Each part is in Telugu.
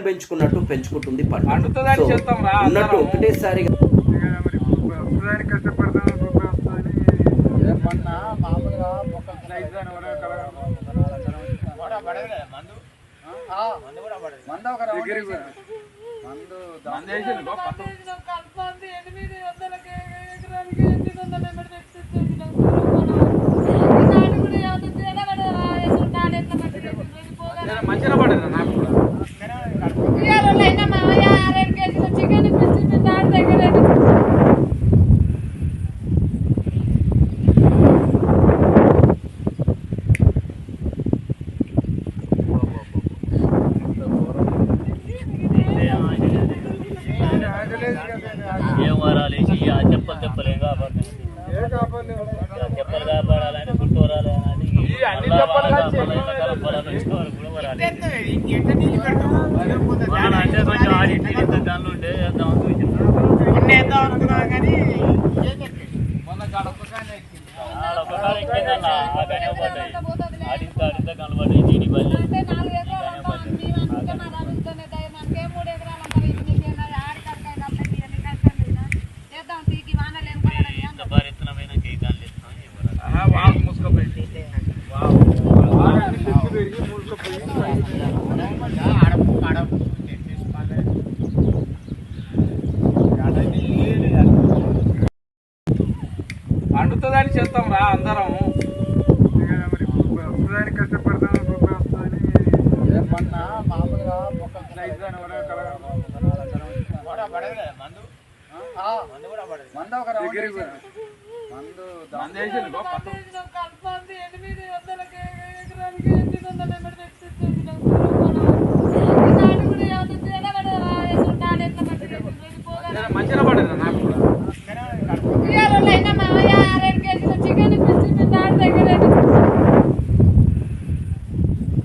పెంచుకున్నట్టు పెంచుకుంటుంది పంట ఉన్నట్టు అందరం. ఒకటేసారిగా ఏం వరాలేసి ఆ చెప్పలు చెప్పలేం చెప్పలు కాపాడాలని గుట్టు వరాలని ఈ అన్ని చెప్పలు కాదు అంటే కొంచెం ఆడి దానిలో ఉండే వేద్దాం మొన్న కాడ ఎక్కింది. ఒక్కసారి ఎక్కిందన్న ఆ గనే పడ్డాయి పండుతుందని చెప్తాం రా అందరం. ఏమన్నా మామూలుగా మందు. ఆ, మందు కూడా పడదు. మందు ఒక. మందు మంది వేసిండు మంచిగా నాకు కూడా.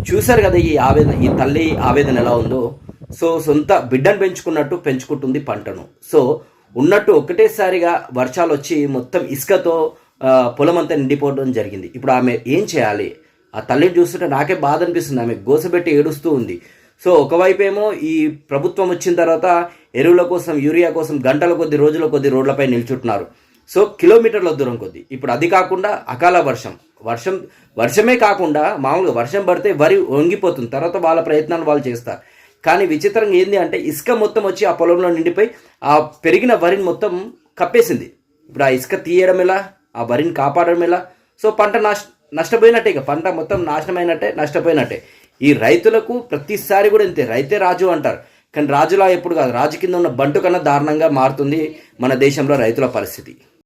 చూశారు కదా ఈ ఆవేదన ఈ తల్లి ఆవేదన ఎలా ఉందో? సో సొంత బిడ్డను పెంచుకున్నట్టు పెంచుకుంటుంది పంటను. సో ఉన్నట్టు ఒకటేసారిగా వర్షాలు వచ్చి మొత్తం ఇసుకతో పొలం అంతా నిండిపోవడం జరిగింది. ఇప్పుడు ఆమె ఏం చేయాలి? ఆ తల్లిని చూస్తుంటే నాకే బాధ అనిపిస్తుంది. ఆమె గోసబెట్టి ఏడుస్తూ ఉంది. సో ఒకవైపేమో ఏమో ఈ ప్రభుత్వం వచ్చిన తర్వాత ఎరువుల కోసం యూరియా కోసం గంటల కొద్ది రోజుల కొద్ది రోడ్లపై నిల్చుంటున్నారు. సో కిలోమీటర్ల దూరం కొద్ది. ఇప్పుడు అది కాకుండా అకాల వర్షం. వర్షం వర్షమే కాకుండా మామూలుగా వర్షం పడితే వరి వంగిపోతుంది. తర్వాత వాళ్ళ ప్రయత్నాలు వాళ్ళు చేస్తారు. కానీ విచిత్రంగా ఏంది అంటే ఇసుక మొత్తం వచ్చి ఆ పొలంలో నిండిపోయి ఆ పెరిగిన వరిని మొత్తం కప్పేసింది. ఇప్పుడు ఆ ఇసుక తీయడం ఎలా? ఆ వరిని కాపాడడం ఎలా? సో పంట నష్ట నష్టపోయినట్టే ఇక. పంట మొత్తం నాశనమైనట్టే నష్టపోయినట్టే. ఈ రైతులకు ప్రతిసారి కూడా ఇంతే రైతే రాజు అంటారు. కానీ రాజులా ఎప్పుడు కాదు రాజు కింద ఉన్న బంటు కన్నా దారుణంగా మారుతుంది మన దేశంలో రైతుల పరిస్థితి.